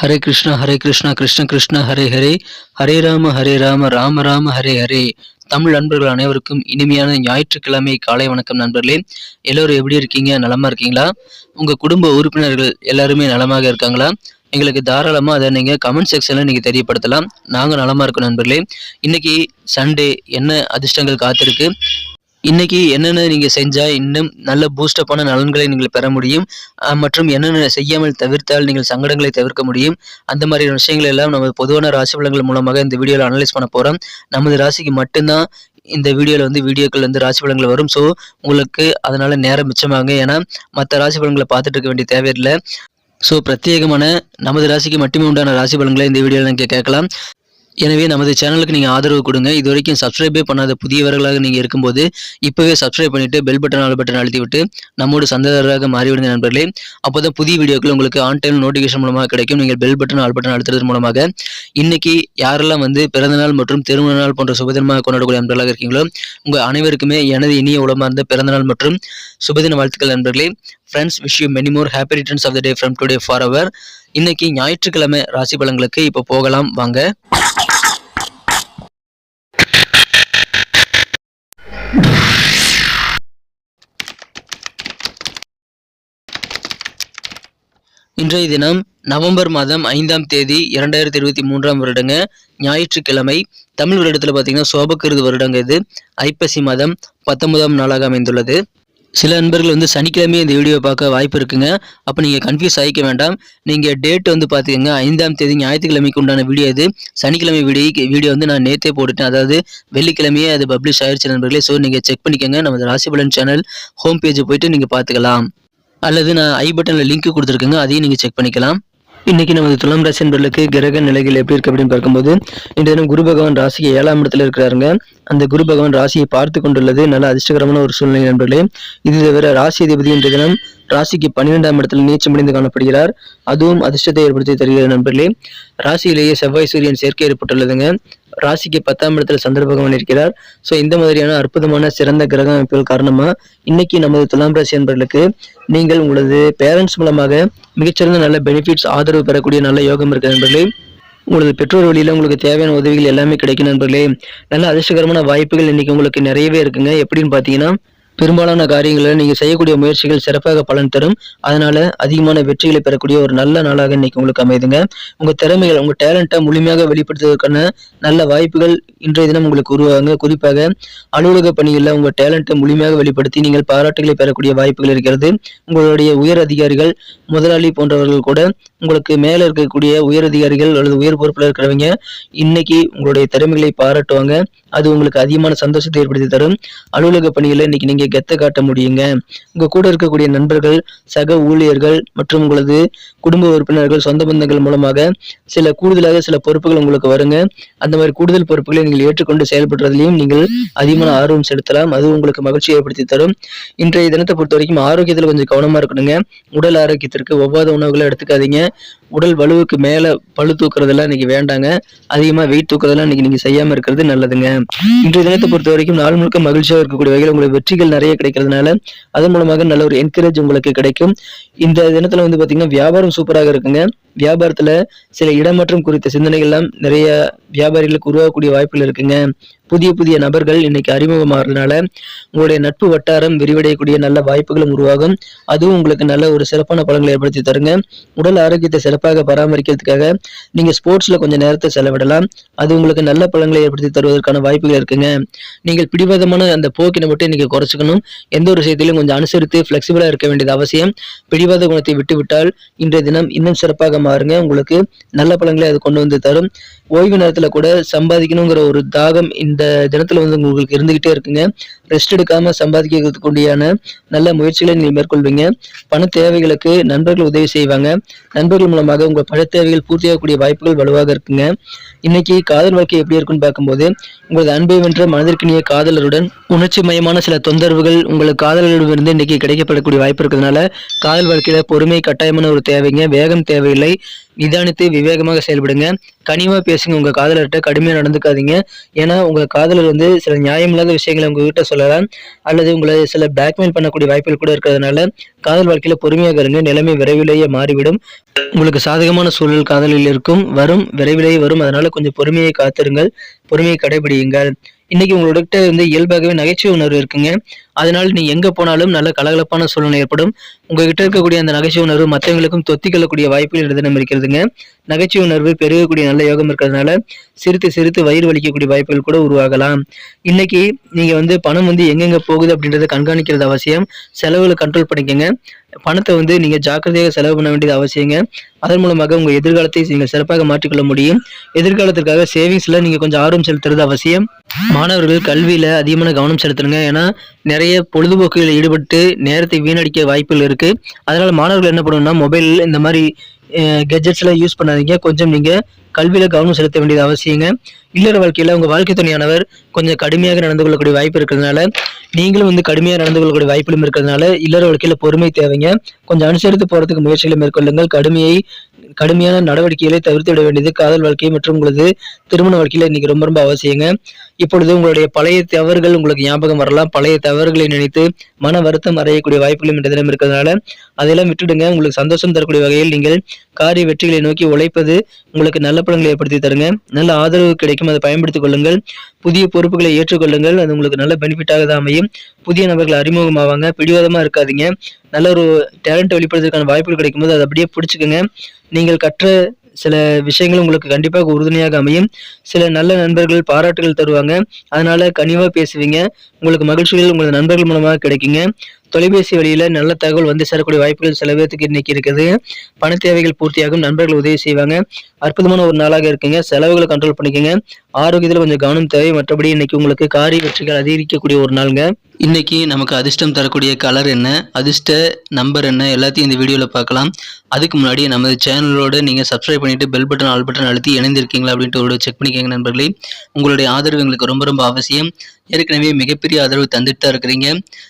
ஹரே கிருஷ்ணா ஹரே கிருஷ்ணா கிருஷ்ண கிருஷ்ணா ஹரே ஹரே. ஹரே ராம ஹரே ராம ராம ராம ஹரே ஹரே. தமிழ் நண்பர்கள் அனைவருக்கும் இனிமையான ஞாயிற்றுக்கிழமை காலை வணக்கம் நண்பர்களே. எல்லோரும் எப்படி இருக்கீங்க? நலமா இருக்கீங்களா? உங்க குடும்ப உறுப்பினர்கள் எல்லாருமே நலமாக இருக்காங்களா? எங்களுக்கு தாராளமாக அதை நீங்கள் கமெண்ட் செக்ஷனில் நீங்கள் தெரியப்படுத்தலாம். நாங்கள் நலமாக இருக்கோம் நண்பர்களே. இன்னைக்கு சண்டே என்ன அதிர்ஷ்டங்கள் காத்திருக்கு? இன்னைக்கு என்னென்ன நீங்கள் செஞ்சால் இன்னும் நல்ல பூஸ்டப்பான நலன்களை நீங்கள் பெற முடியும். மற்றும் என்னென்ன செய்யாமல் தவிர்த்தால் நீங்கள் சங்கடங்களை தவிர்க்க முடியும். அந்த மாதிரியான விஷயங்கள் எல்லாம் நம்ம பொதுவான ராசி பலன்கள் மூலமாக இந்த வீடியோவில் அனலைஸ் பண்ண போகிறோம் நமது ராசிக்கு மட்டும்தான் இந்த வீடியோவில் வந்து வீடியோக்கள் வந்து ராசி பலன்கள் வரும். ஸோ உங்களுக்கு அதனால் நேரம் மிச்சமாகும். ஏன்னா மற்ற ராசி பலன்களை பார்த்துட்டு இருக்க வேண்டிய தேவையில்லை. ஸோ பிரத்யேகமான நமது ராசிக்கு மட்டுமே உண்டான ராசி பலன்களை இந்த வீடியோவில் நீங்கள் கேட்கலாம். எனவே நமது சேனலுக்கு நீங்கள் ஆதரவு கொடுங்க. இது வரைக்கும் சப்ஸ்கிரைபே பண்ணாத புதியவர்களாக நீங்கள் இருக்கும்போது இப்போவே சப்ஸ்கிரைப் பண்ணிவிட்டு பெல் பட்டன் ஆல் பட்டன் அழுத்திவிட்டு நம்மோடு சந்ததாரராக மாறிவிடுங்க நண்பர்களே. அப்போ தான் புதிய வீடியோக்கள் உங்களுக்கு ஆன் டைம் நோட்டிஃபிகேஷன் மூலமாக கிடைக்கும். நீங்கள் பெல் பட்டன் ஆல் பட்டன் அழுத்துறது மூலமாக. இன்னைக்கு யாரெல்லாம் வந்து பிறந்தநாள் மற்றும் திருமண நாள் போன்ற சுபதினமாக கொண்டாடக்கூடிய நண்பர்களாக இருக்கீங்களோ உங்கள் அனைவருக்குமே எனது இனிய உளமார்ந்த பிறந்தநாள் மற்றும் சுபதின வாழ்த்துக்கள் நண்பர்களே. Friends wish you many more happy returns of the day from today for our இன்னைக்கு ஞாயிற்றுக்கிழமை ராசி பலன்களுக்கு இப்போ போகலாம். வாங்க. இன்றைய தினம் நவம்பர் மாதம் ஐந்தாம் தேதி இரண்டாயிரத்தி இருபத்தி மூன்றாம் வருடங்க. ஞாயிற்றுக்கிழமை தமிழ் வருடத்தில் பார்த்தீங்கன்னா சோபக்கிருது வருடங்க இது. ஐப்பசி மாதம் பத்தொன்பதாம் நாளாக அமைந்துள்ளது. சில நண்பர்கள் வந்து சனிக்கிழமையே இந்த வீடியோ பார்க்க வாய்ப்பு இருக்குங்க. அப்போ நீங்கள் கன்ஃபியூஸ் ஆகிக்க வேண்டாம். நீங்கள் டேட் வந்து பார்த்துக்கங்க ஐந்தாம் தேதி ஞாயிற்றுக்கிழமைக்கு உண்டான வீடியோ இது. சனிக்கிழமை வீடியோ வீடியோ வந்து நான் நேற்றே போட்டுட்டேன். அதாவது வெள்ளிக்கிழமையே அது பப்ளிஷ் ஆயிடுச்சு நண்பர்களே. ஸோ நீங்கள் செக் பண்ணிக்கோங்க. நமது ராசிபலன் சேனல் ஹோம் பேஜ் போயிட்டு நீங்கள் பார்த்துக்கலாம். அல்லது நான் ஐ பட்டனில் லிங்க் கொடுத்துருக்கேங்க அதையும் நீங்கள் செக் பண்ணிக்கலாம். இன்னைக்கு நமது துலாம் ராசி என்பர்களுக்கு கிரக நிலைகள் எப்படி இருக்கு அப்படின்னு பார்க்கும்போது இந்த தினம் குரு பகவான் ராசிக்கு ஏழாம் இடத்துல இருக்கிறாருங்க. அந்த குரு பகவான் ராசியை பார்த்து கொண்டுள்ளது நல்ல அதிர்ஷ்டகரமான ஒரு சூழ்நிலை நண்பர்களே. இது தவிர ராசி அதிபதி இன்றைய தினம் ராசிக்கு பன்னிரெண்டாம் இடத்தில் நீச்சமடைந்து காணப்படுகிறார். அதுவும் அதிர்ஷ்டத்தை ஏற்படுத்தி தருகிறது நண்பர்களே. ராசியிலேயே செவ்வாய் சூரியன் சேர்க்கை ஏற்பட்டுள்ளதுங்க. ராசிக்கு பத்தாம் இடத்துல சந்திர பகவான் இருக்கிறார். ஸோ இந்த மாதிரியான அற்புதமான சிறந்த கிரக அமைப்புகள் காரணமாக இன்னைக்கு நமது துலாம் ராசி என்பர்களுக்கு நீங்கள் உங்களது பேரண்ட்ஸ் மூலமாக மிகச்சிறந்த நல்ல பெனிஃபிட்ஸ் ஆதரவு பெறக்கூடிய நல்ல யோகம் இருக்கு நண்பர்களே. உங்களது பெற்றோர் வழியில் உங்களுக்கு தேவையான உதவிகள் எல்லாமே கிடைக்கும் நண்பர்களே. நல்ல அதிர்ஷ்டகரமான வாய்ப்புகள் இன்னைக்கு உங்களுக்கு நிறையவே இருக்குங்க. எப்படின்னு பார்த்தீங்கன்னா பெரும்பாலான காரியங்களில் நீங்கள் செய்யக்கூடிய முயற்சிகள் சிறப்பாக பலன் தரும். அதனால அதிகமான வெற்றிகளை பெறக்கூடிய ஒரு நல்ல நாளாக இன்னைக்கு உங்களுக்கு அமைதுங்க. உங்கள் திறமைகள் உங்கள் டேலண்ட்டை முழுமையாக வெளிப்படுத்துவதற்கான நல்ல வாய்ப்புகள் இன்றைய தினம் உங்களுக்கு உருவாகுங்க. குறிப்பாக அலுவலக பணிகளில் உங்கள் டேலண்ட்டை முழுமையாக வெளிப்படுத்தி நீங்கள் பாராட்டுகளை பெறக்கூடிய வாய்ப்புகள் இருக்கிறது. உங்களுடைய உயர் அதிகாரிகள் முதலாளி போன்றவர்கள் கூட உங்களுக்கு மேலே இருக்கக்கூடிய உயர் அதிகாரிகள் அல்லது உயர் பொறுப்பில் இருக்கிறவங்க இன்னைக்கு உங்களுடைய திறமைகளை பாராட்டுவாங்க. அது உங்களுக்கு அதிகமான சந்தோஷத்தை ஏற்படுத்தி தரும். அலுவலக பணிகளை இன்னைக்கு நீங்க கெத்த காட்ட முடியுங்க. உங்க கூட இருக்கக்கூடிய நண்பர்கள் சக ஊழியர்கள் மற்றும் உங்களது குடும்ப உறுப்பினர்கள் சொந்த பந்தங்கள் மூலமாக சில கூடுதலாக சில பொறுப்புகள் உங்களுக்கு வருங்க. அந்த மாதிரி கூடுதல் பொறுப்புகளை நீங்கள் ஏற்றுக்கொண்டு செயல்படுறதுலையும் நீங்கள் அதிகமான ஆர்வம் செலுத்தலாம். அது உங்களுக்கு மகிழ்ச்சி ஏற்படுத்தி தரும். இன்றைய தினத்தை பொறுத்த வரைக்கும் ஆரோக்கியத்தில் கொஞ்சம் கவனமா இருக்கணுங்க. உடல் ஆரோக்கியத்திற்கு ஒவ்வாத உணவுகளை எடுத்துக்காதீங்க. உடல் வலுவுக்கு மேல பளு தூக்குறதெல்லாம் இன்னைக்கு வேண்டாங்க. அதிகமா வெயிட் தூக்குறதெல்லாம் இன்னைக்கு நீங்க செய்யாம இருக்கிறது நல்லதுங்க. இன்றைய தினத்தை பொறுத்த வரைக்கும் நாள் முழுக்க மகிழ்ச்சியாக இருக்கக்கூடிய வகையில் உங்களுக்கு வெற்றிகள் நிறைய கிடைக்கிறதுனால அதன் மூலமாக நல்ல ஒரு என்கரேஜ் உங்களுக்கு கிடைக்கும். இந்த தினத்துல வந்து பாத்தீங்கன்னா வியாபாரம் சூப்பராக இருக்குங்க. வியாபாரத்துல சில இடமாற்றம் குறித்த சிந்தனைகள்லாம் நிறைய வியாபாரிகளுக்கு உருவாகக்கூடிய வாய்ப்புகள் இருக்குங்க. புதிய புதிய நபர்கள் இன்னைக்கு அறிமுகமாகறதுனால உங்களுடைய நட்பு வட்டாரம் விரிவடையக்கூடிய நல்ல வாய்ப்புகளும் உருவாகும். அதுவும் உங்களுக்கு நல்ல ஒரு சிறப்பான பலன்களை ஏற்படுத்தி தருங்க. உடல் ஆரோக்கியத்தை சிறப்பாக பராமரிக்கிறதுக்காக நீங்க ஸ்போர்ட்ஸ்ல கொஞ்சம் நேரத்தை செலவிடலாம். அது உங்களுக்கு நல்ல பலன்களை ஏற்படுத்தி தருவதற்கான வாய்ப்புகள் இருக்குங்க. நீங்கள் பிடிவாதமான அந்த போக்கினை மட்டும் இன்னைக்கு குறைச்சிக்கணும். எந்த ஒரு விஷயத்திலும் கொஞ்சம் அனுசரித்து ஃப்ளெக்சிபிளாக இருக்க வேண்டியது அவசியம். பிடிவாத குணத்தை விட்டுவிட்டால் இன்றைய தினம் இன்னும் சிறப்பாக மாறுங்க. உங்களுக்கு நல்ல பலன்களை அது கொண்டு வந்து தரும். ஓய்வு நேரத்தில் கூட சம்பாதிக்கணுங்கிற ஒரு தாகம் இந்த தினத்தில் வந்து உங்களுக்கு இருந்துகிட்டே இருக்குங்க. ரெஸ்ட் எடுக்காம சம்பாதிக்கிறதுக்குண்டியான நல்ல முயற்சிகளை நீங்கள் மேற்கொள்வீங்க. பண தேவைகளுக்கு நண்பர்கள் உதவி செய்வாங்க. நண்பர்கள் மூலமாக உங்கள் பண தேவைகள் பூர்த்தியாகக்கூடிய வாய்ப்புகள் வலுவாக இருக்குங்க. இன்னைக்கு காதல் வாழ்க்கை எப்படி இருக்குன்னு பார்க்கும்போது உங்களது அன்பை வென்ற மனதிற்கினிய காதலருடன் உணர்ச்சி மயமான சில தொந்தரவுகள் உங்கள் காதலர்களிடமிருந்து இன்னைக்கு கிடைக்கப்படக்கூடிய வாய்ப்பு இருக்கிறதுனால காதல் வாழ்க்கையில பொறுமை கட்டாயமான ஒரு தேவைங்க. வேகம் தேவையில்லை. நிதானித்து விவேகமாக செயல்படுங்க. கனிவா பேசுங்க உங்க காதலர்கிட்ட. கடுமையா நடந்துக்காதீங்க. ஏன்னா உங்க காதலர் வந்து சில நியாயமில்லாத விஷயங்களை உங்ககிட்ட சொல்லலாம். அல்லது உங்களை சில பிளாக்மெயில் பண்ணக்கூடிய வாய்ப்புகள் கூட இருக்கிறதுனால காதல் வாழ்க்கையில பொறுமையாக இருங்க. நிலைமை விரைவிலேயே மாறிவிடும். உங்களுக்கு சாதகமான சூழல் காதலில் இருக்கும். வரும் விரைவிலேயே வரும். அதனால கொஞ்சம் பொறுமையை காத்திருங்கள். பொறுமையை கடைபிடியுங்கள். இன்னைக்கு உங்களோட வந்து இயல்பாகவே நகைச்சுவை உணர்வு இருக்குங்க. அதனால நீ எங்க போனாலும் நல்ல கலகலப்பான சூழ்நிலை ஏற்படும். உங்ககிட்ட இருக்கக்கூடிய அந்த நகைச்சுவை உணர்வு மற்றவங்களுக்கும் தொத்திக்கொள்ளக்கூடிய வாய்ப்புகள் இருந்து இருக்கிறதுங்க. நகைச்சுவை உணர்வு பெருகக்கூடிய நல்ல யோகம் இருக்கிறதுனால சிரித்து சிரித்து வயிறு வலிக்கக்கூடிய வாய்ப்புகள் கூட உருவாகலாம். இன்னைக்கு நீங்க வந்து பணம் வந்து எங்கெங்க போகுது அப்படின்றத கண்காணிக்கிறது அவசியம். செலவுகளை கண்ட்ரோல் பண்ணிக்கங்க. பணத்தை வந்து நீங்க ஜாக்கிரதையாக செலவு பண்ண வேண்டியது அவசியங்க. அதன் மூலமாக உங்க எதிர்காலத்தை நீங்க சிறப்பாக மாற்றிக்கொள்ள முடியும். எதிர்காலத்திற்காக சேவிங்ஸ்ல நீங்க கொஞ்சம் ஆர்வம் செலுத்துறது அவசியம். மாணவர்கள் கல்வியில அதிகமான கவனம் செலுத்தணுங்க. ஏன்னா நிறைய பொழுதுபோக்குகளில் ஈடுபட்டு நேரத்தை வீணடிக்க வாய்ப்புகள் இருக்கு. அதனால மாணவர்கள் என்ன பண்ணணும்னா மொபைல் இந்த மாதிரி கெஜெட்ஸ்லாம் யூஸ் பண்ணாதீங்க. கொஞ்சம் நீங்க கல்வியில் கவனம் செலுத்த வேண்டியது அவசியங்க. இல்லற வாழ்க்கையில் உங்கள் வாழ்க்கை துணையானவர் கொஞ்சம் கடுமையாக நடந்து கொள்ளக்கூடிய வாய்ப்பு இருக்கிறதுனால நீங்களும் வந்து கடுமையாக நடந்து கொள்ளக்கூடிய வாய்ப்புகளும் இருக்கிறதுனால இல்லற வாழ்க்கையில் பொறுமை தேவைங்க. கொஞ்சம் அனுசரித்து போறதுக்கு முயற்சிகளை மேற்கொள்ளுங்கள். கடுமையை கடுமையான நடவடிக்கைகளை தவிர்த்து விட வேண்டியது காதல் வாழ்க்கை மற்றும் உங்களது திருமண வாழ்க்கையில் இன்னைக்கு ரொம்ப ரொம்ப அவசியங்க. இப்பொழுது உங்களுடைய பழைய தவறுகள் உங்களுக்கு ஞாபகம் வரலாம். பழைய தவறுகளை நினைத்து மன வருத்தம் அறையக்கூடிய வாய்ப்புகளும் இந்த தினம் இருக்கிறதுனால அதெல்லாம் விட்டுடுங்க. உங்களுக்கு சந்தோஷம் தரக்கூடிய வகையில் நீங்கள் காரிய வெற்றிகளை நோக்கி உழைப்பது உங்களுக்கு நல்ல பலன்களை ஏற்படுத்தி தருங்க. நல்ல ஆதரவு கிடைக்கும். அதை பயன்படுத்திக் கொள்ளுங்கள். புதிய பொறுப்புகளை ஏற்றுக்கொள்ளுங்கள். அது உங்களுக்கு நல்ல பெனிஃபிட்டாக தான் அமையும். புதிய நபர்கள் அறிமுகமாவாங்க. பிடிவாதமாக இருக்காதீங்க. நல்ல ஒரு டேலண்ட் வெளிப்படுறதுக்கான வாய்ப்புகள் கிடைக்கும்போது அதை அப்படியே பிடிச்சிக்கோங்க. நீங்கள் கற்ற சில விஷயங்கள் உங்களுக்கு கண்டிப்பாக உறுதுணையாக அமையும். சில நல்ல நண்பர்கள் பாராட்டுகள் தருவாங்க. அதனால கனிவாக பேசுவீங்க. உங்களுக்கு மகிழ்ச்சிகள் உங்களது நண்பர்கள் மூலமாக கிடைக்குங்க. தொலைபேசி வழியில் நல்ல தகவல் வந்து சேரக்கூடிய வாய்ப்புகள் சில பேர்த்துக்கு இன்னைக்கு இருக்குது. பண தேவைகள் பூர்த்தியாகும் நண்பர்கள் உதவி செய்வாங்க. அற்புதமான ஒரு நாளாக இருக்குங்க. செலவுகளை கண்ட்ரோல் பண்ணிக்கோங்க. ஆரோக்கியத்தில் கொஞ்சம் கவனம் தேவை. மற்றபடி இன்னைக்கு உங்களுக்கு காரிய வெற்றிகள் அதிகரிக்கக்கூடிய ஒரு நாளுங்க. இன்னைக்கு நமக்கு அதிர்ஷ்டம் தரக்கூடிய கலர் என்ன? அதிர்ஷ்ட நம்பர் என்ன? எல்லாத்தையும் இந்த வீடியோவில் பார்க்கலாம். அதுக்கு முன்னாடி நமது சேனலோடு நீங்கள் சப்ஸ்கிரைப் பண்ணிவிட்டு பெல் பட்டன் ஆல் பட்டன் அழுத்தி இணைந்திருக்கீங்களா அப்படின்ட்டு ஒரு செக் பண்ணிக்கோங்க நண்பர்களே. உங்களுடைய ஆதரவு எங்களுக்கு ரொம்ப ரொம்ப அவசியம். ஏற்கனவே மிகப்பெரிய ஆதரவு தந்துட்டு தான் இருக்கிறீங்க.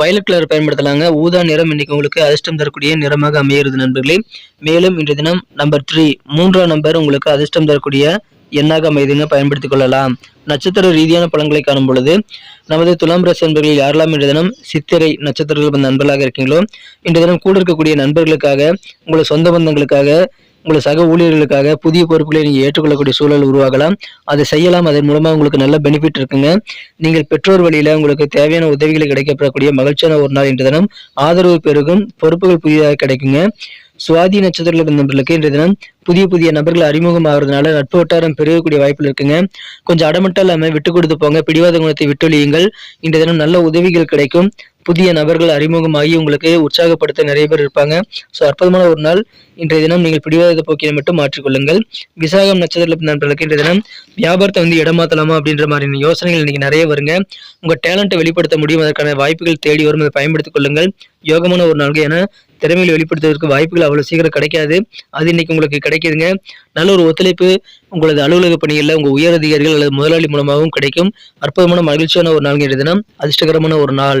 Violet colour பயன்படுத்தலாங்க. ஊதா நிறம் இன்னைக்கு உங்களுக்கு அதிர்ஷ்டம் தரக்கூடிய நிறமாக அமையிறது நண்பர்களே. மேலும் இன்றைய தினம் நம்பர் த்ரீ மூன்றாம் நம்பர் உங்களுக்கு அதிர்ஷ்டம் தரக்கூடிய எண்ணாக அமைதியாக பயன்படுத்திக் கொள்ளலாம். நட்சத்திர ரீதியான பலன்களை காணும் பொழுது நமது துலாம் ராசி நண்பர்களில் யாரெல்லாம் இன்று தினம் சித்திரை நட்சத்திரங்கள் நண்பர்களாக இருக்கீங்களோ இன்று தினம் கூட இருக்கக்கூடிய நண்பர்களுக்காக உங்களை சொந்த பந்தங்களுக்காக உங்களை சக ஊழியர்களுக்காக புதிய பொறுப்புகளை நீங்கள் ஏற்றுக்கொள்ளக்கூடிய சூழல் உருவாகலாம். அதை செய்யலாம். அதன் மூலமாக உங்களுக்கு நல்ல பெனிஃபிட் இருக்குங்க. நீங்கள் பெற்றோர் வழியில் உங்களுக்கு தேவையான உதவிகளை கிடைக்கப்படக்கூடிய மகிழ்ச்சியான ஒரு நாள் இன்று தினம். ஆதரவு பெருகும். பொறுப்புகள் புதிதாக கிடைக்குங்க. சுவாதி நட்சத்திர நண்பர்களுக்கு இன்றைய தினம் புதிய புதிய நபர்கள் அறிமுகம் ஆகிறதுனால நட்பு வட்டாரம் பெருகக்கூடிய வாய்ப்புகள் இருக்குங்க. கொஞ்சம் அடமட்டம் இல்லாமல் விட்டு கொடுத்து போங்க. பிடிவாத குணத்தை விட்டொழியுங்கள். இன்றைய தினம் நல்ல உதவிகள் கிடைக்கும். புதிய நபர்கள் அறிமுகமாகி உங்களுக்கு உற்சாகப்படுத்த நிறைய பேர் இருப்பாங்க. ஸோ அற்புதமான ஒரு நாள். இன்றைய தினம் நீங்கள் பிடிவாத போக்கினை மட்டும் மாற்றிக்கொள்ளுங்கள். விசாகம் நட்சத்திர நண்பர்களுக்கு இன்றைய தினம் வியாபாரத்தை வந்து இடமாத்தலாமா அப்படின்ற மாதிரி யோசனைகள் இன்னைக்கு நிறைய வருங்க. உங்கள் டேலண்ட்டை வெளிப்படுத்த முடியும். அதற்கான வாய்ப்புகள் தேடி வரும். அதை பயன்படுத்திக் கொள்ளுங்கள். யோகமான ஒரு நாள் ஏன்னா திறமைகளை வெளிப்படுத்துவதற்கு வாய்ப்புகள் அவ்வளோ சீக்கிரம் கிடைக்காது. அது இன்னைக்கு உங்களுக்கு கிடைக்குதுங்க. நல்ல ஒரு ஒத்துழைப்பு உங்களது அலுவலக பணிகளில் உங்கள் உயர் அதிகாரிகள் அல்லது முதலாளி மூலமாகவும் கிடைக்கும். அற்புதமான மகிழ்ச்சியான ஒரு நாள் தினம். அதிர்ஷ்டகரமான ஒரு நாள்.